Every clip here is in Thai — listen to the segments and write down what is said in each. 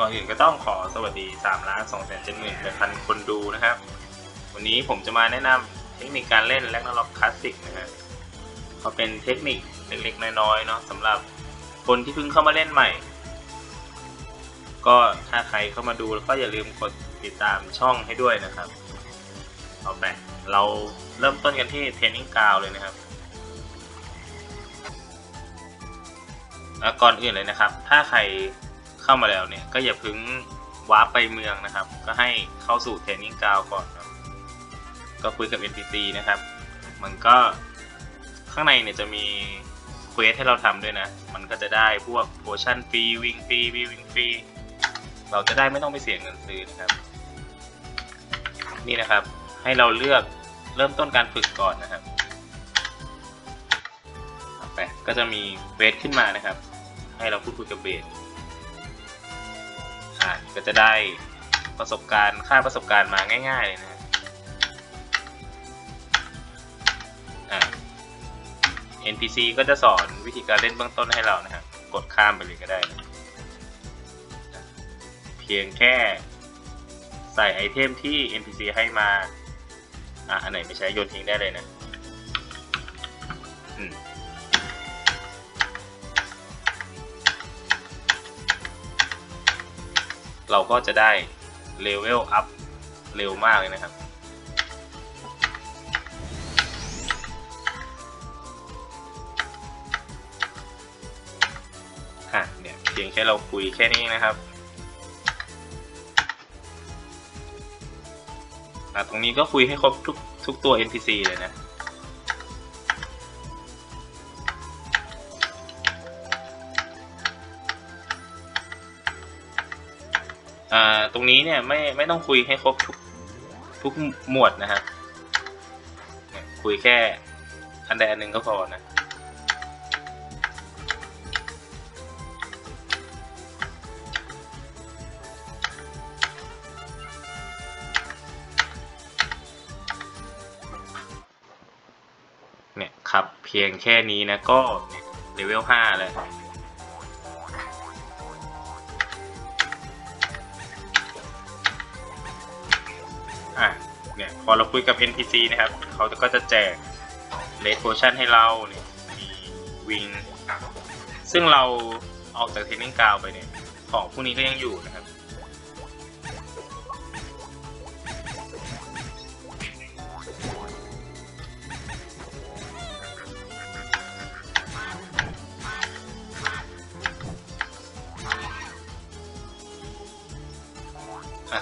ก่อนอื่นก็ต้องขอสวัสดี3ล้าน2แสนเจ็ดหมื่นพันคนดูนะครับ วันนี้ผมจะมาแนะนำเทคนิคการเล่นแลกนาล็อกคลาสสิกนะฮะก็เป็นเทคนิคเล็กๆน้อยๆเนาะสำหรับคนที่เพิ่งเข้ามาเล่นใหม่ ก็ถ้าใครเข้ามาดูแล้วก็อย่าลืมกดติดตามช่องให้ด้วยนะครับ เอาไปเราเริ่มต้นกันที่เทรนนิ่งกราวเลยนะครับก่อนอื่นเลยนะครับ ถ้าใคร เข้ามาแล้วเนี่ยก็อย่าพึ่งวาร์ปไปเมืองนะครับ ก็ให้เข้าสู่เทรนนิ่งกราวก่อนครับก็คุยกับ NPC นะครับ มันก็ข้างในเนี่ยจะมีเควสให้เราทำด้วยนะ มันก็จะได้พวกโพชั่นฟรีวิงฟรีวิงฟรีเราจะได้ไม่ต้องไปเสียเงินซื้อนะครับ นี่นะครับให้เราเลือกเริ่มต้นการฝึกก่อนนะครับไปก็จะมีเบสขึ้นมานะครับ ให้เราพูดคุยกับเบส อ่าก็จะได้ประสบการณ์ค่าประสบการณ์มาง่าย ๆ เลยนะอ่า NPC ก็จะสอนวิธีการเล่นเบื้องต้นให้เรานะครับ กดข้ามไปเลยก็ได้นะเพียงแค่ใส่ไอเทมที่ NPC ให้มา อะ อันไหนไม่ใช้โยนทิ้งได้เลยนะ อืม เราก็จะได้เลเวลอัพเร็วมากเลยนะครับ อะเนี่ยเพียงแค่เราคุยแค่นี้นะครับอะตรงนี้ก็คุยให้ครบทุกทุกตัว NPC เลยนะ อ่าตรงนี้เนี่ยไม่ไม่ต้องคุยให้ครบทุกทุกหมวดนะครับคุยแค่อันใดอันหนึ่งก็พอนะเนี่ยครับเพียงแค่นี้นะก็เลเวล5เลย พอเราคุยกับ NPC นะครับ เขาก็จะแจกเลดโพชั่นให้เราเนี่ยมีวิง ซึ่งเราออกจากเทนนิ่งกาวไปเนี่ย ของพวกนี้ก็ยังอยู่นะ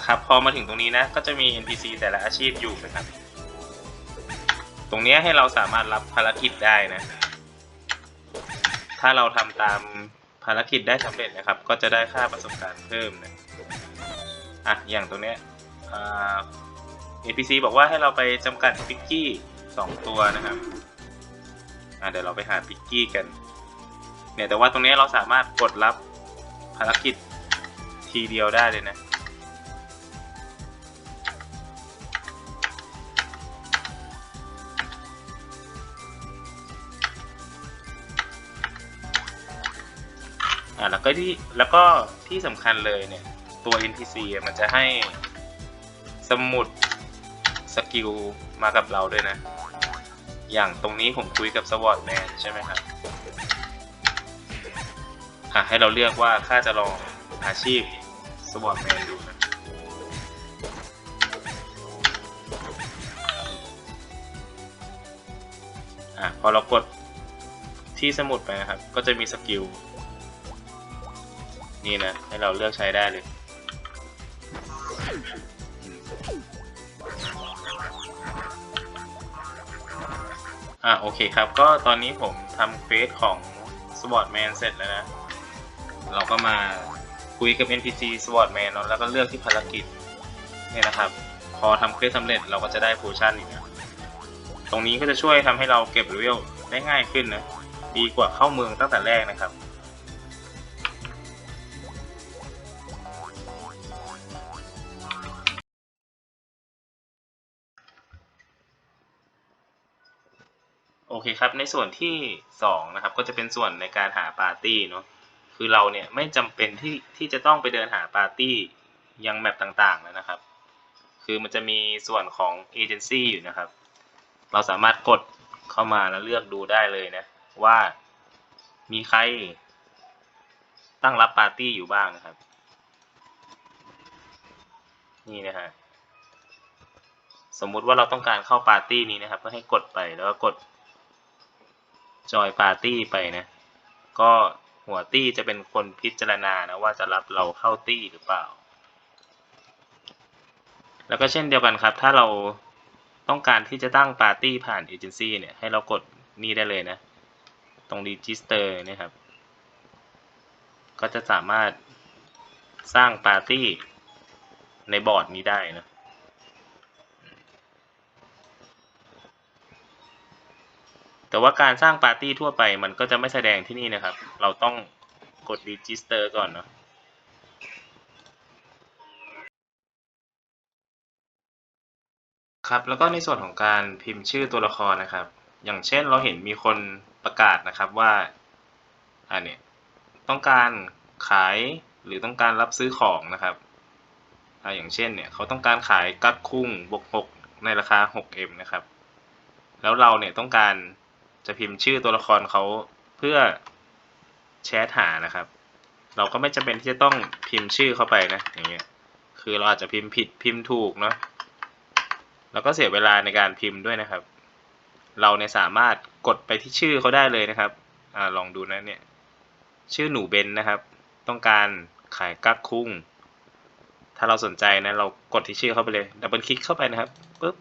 นะครับ พอมาถึงตรงนี้นะ ก็จะมี NPC แต่ละอาชีพอยู่นะครับ ตรงนี้ให้เราสามารถรับภารกิจได้นะ ถ้าเราทำตามภารกิจได้สำเร็จนะครับ ก็จะได้ค่าประสบการณ์เพิ่มนะอะอย่างตรงนี้ยอ่า NPC บอกว่าให้เราไปจำกัดปิกกี้สองตัวนะครับอะเดี๋ยวเราไปหาปิกกี้กัน เนี่ยแต่ว่าตรงนี้เราสามารถกดรับภารกิจทีเดียวได้เลยนะ อ่าแล้วก็ที่แล้วก็ที่สำคัญเลยเนี่ยตัว NPC มันจะให้สมุดสกิลมากับเราด้วยนะ อย่างตรงนี้ผมคุยกับสวอตแมนใช่ไหมครับอะให้เราเลือกว่าข้าจะลองอาชีพสวอตแมนดูนะอะพอเรากดที่สมุดไปนะครับ ก็จะมีสกิล นี่นะ ให้เราเลือกใช้ได้เลยอะโอเคครับ ก็ตอนนี้ผมทำเควสของ SWOT Man เสร็จแล้วนะ เราก็มาคุยกับ NPC SWOT Man เนอะแล้วก็เลือกที่ภารกิจเนี่ยนะครับ พอทำเควสสำเร็จเราก็จะได้โพชั่นอีกนะตรงนี้ก็จะช่วยทำให้เราเก็บเลเวลได้ง่ายขึ้นนะ ดีกว่าเข้าเมืองตั้งแต่แรกนะครับ โอเคครับ ในส่วนที่2นะครับก็จะเป็นส่วนในการหาปาร์ตี้เนาะคือเราเนี่ยไม่จำเป็นที่ที่จะต้องไปเดินหาปาร์ตี้ยังแมปต่างๆแล้วนะครับ คือมันจะมีส่วนของเอเจนซี่อยู่นะครับ เราสามารถกดเข้ามาแล้วเลือกดูได้เลยนะ ว่ามีใครตั้งรับปาร์ตี้อยู่บ้างนะครับ นี่นะฮะสมมุติว่าเราต้องการเข้าปาร์ตี้นี้นะครับ ก็ให้กดไปแล้วก็กด จอยปาร์ตี้ไปนะ ก็หัวตี้จะเป็นคนพิจารณานะว่าจะรับเราเข้าตี้หรือเปล่า แล้วก็เช่นเดียวกันครับ ถ้าเราต้องการที่จะตั้งปาร์ตี้ผ่านเอเจนซี่เนี่ยให้เรากดนี่ได้เลยนะ ตรง register เนี่ยครับ ก็จะสามารถสร้างปาร์ตี้ในบอร์ดนี้ได้นะ แต่ว่าการสร้างปาร์ตี้ทั่วไปมันก็จะไม่แสดงที่นี่นะครับ เราต้องกด register ก่อนเนาะครับแล้วก็ในส่วนของการพิมพ์ชื่อตัวละครนะครับ อย่างเช่นเราเห็นมีคนประกาศนะครับว่าอ่าเนี่ยต้องการขายหรือต้องการรับซื้อของนะครับออย่างเช่นเนี่ยเขาต้องการขายกัดคุ้งบวกหกในราคา 6M นะครับ แล้วเราเนี่ยต้องการ จะพิมพ์ชื่อตัวละครเขาเพื่อแชทหานะครับ เราก็ไม่จำเป็นที่จะต้องพิมพ์ชื่อเข้าไปนะอย่างเงี้ยคือเราอาจจะพิมพ์ผิดพิมพ์ถูกเนาะแล้วก็เสียเวลาในการพิมพ์ด้วยนะครับ เราเนี่ยสามารถกดไปที่ชื่อเขาได้เลยนะครับอ่าลองดูนะเนี่ยชื่อหนูเบนนะครับ ต้องการขายกักคุ้ง ถ้าเราสนใจนะเรากดที่ชื่อเข้าไปเลยดับเบิลคลิกเข้าไปนะครับปุ๊บ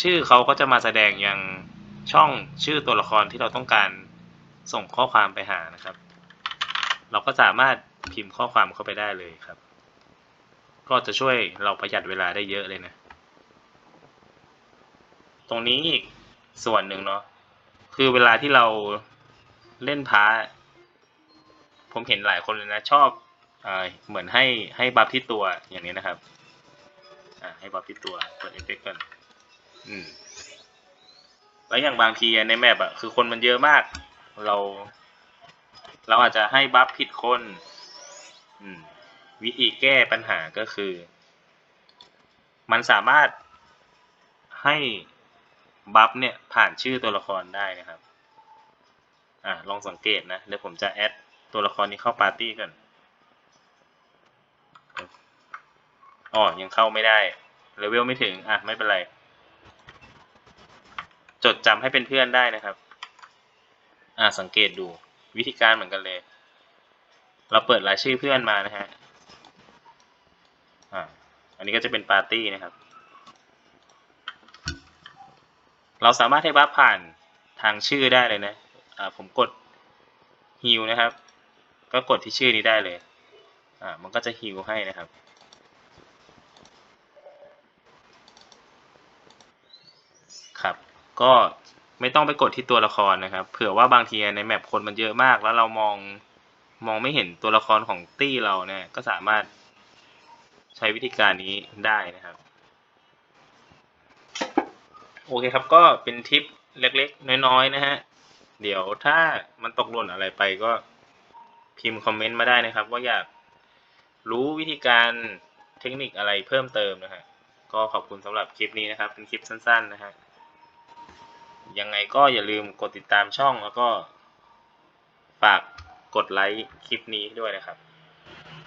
ชื่อเขาก็จะมาแสดงยัง ช่องชื่อตัวละครที่เราต้องการส่งข้อความไปหานะครับ เราก็สามารถพิมพ์ข้อความเข้าไปได้เลยครับ ก็จะช่วยเราประหยัดเวลาได้เยอะเลยนะ ตรงนี้อีกส่วนหนึ่งเนาะคือเวลาที่เราเล่นพาผมเห็นหลายคนเลยนะ ชอบอ่าเหมือนให้ให้บัฟที่ตัวอย่างนี้นะครับ อ่าให้บัฟที่ตัวเปิดเอฟเฟกต์ก่อนอืม แล้วอย่างบางทีในแมปอะคือคนมันเยอะมาก เรา เราอาจจะให้บัฟผิดคนวิธีแก้ปัญหาก็คือ มันสามารถให้บัฟเนี่ยผ่านชื่อตัวละครได้นะครับ อ่าลองสังเกตนะ เดี๋ยวผมจะแอดตัวละครนี้เข้าปาร์ตี้ก่อนอ๋อยังเข้าไม่ได้เลเวลไม่ถึง อะ ไม่เป็นไร จดจำให้เป็นเพื่อนได้นะครับ อ่าสังเกตดูวิธีการเหมือนกันเลย เราเปิดรายชื่อเพื่อนมานะฮะอ่าอันนี้ก็จะเป็นปาร์ตี้นะครับ เราสามารถให้บัฟผ่านทางชื่อได้เลยนะอ่าผมกดฮิวนะครับ ก็กดที่ชื่อนี้ได้เลยอ่ามันก็จะฮิวให้นะครับครับ ก็ไม่ต้องไปกดที่ตัวละครนะครับ เผื่อว่าบางทีในแมปคนมันเยอะมากแล้วเรามองมองไม่เห็นตัวละครของตี้เราเนี่ย ก็สามารถใช้วิธีการนี้ได้นะครับ โอเคครับก็เป็นทิปเล็กๆ น้อยๆนะฮะ เดี๋ยวถ้ามันตกหล่นอะไรไปก็พิมพ์คอมเมนต์มาได้นะครับ ว่าอยากรู้วิธีการเทคนิคอะไรเพิ่มเติมนะฮะก็ขอบคุณสำหรับคลิปนี้นะครับ เป็นคลิปสั้นๆนะฮะ ยังไงก็อย่าลืมกดติดตามช่องแล้วก็ฝากกดไลค์คลิปนี้ด้วยนะครับ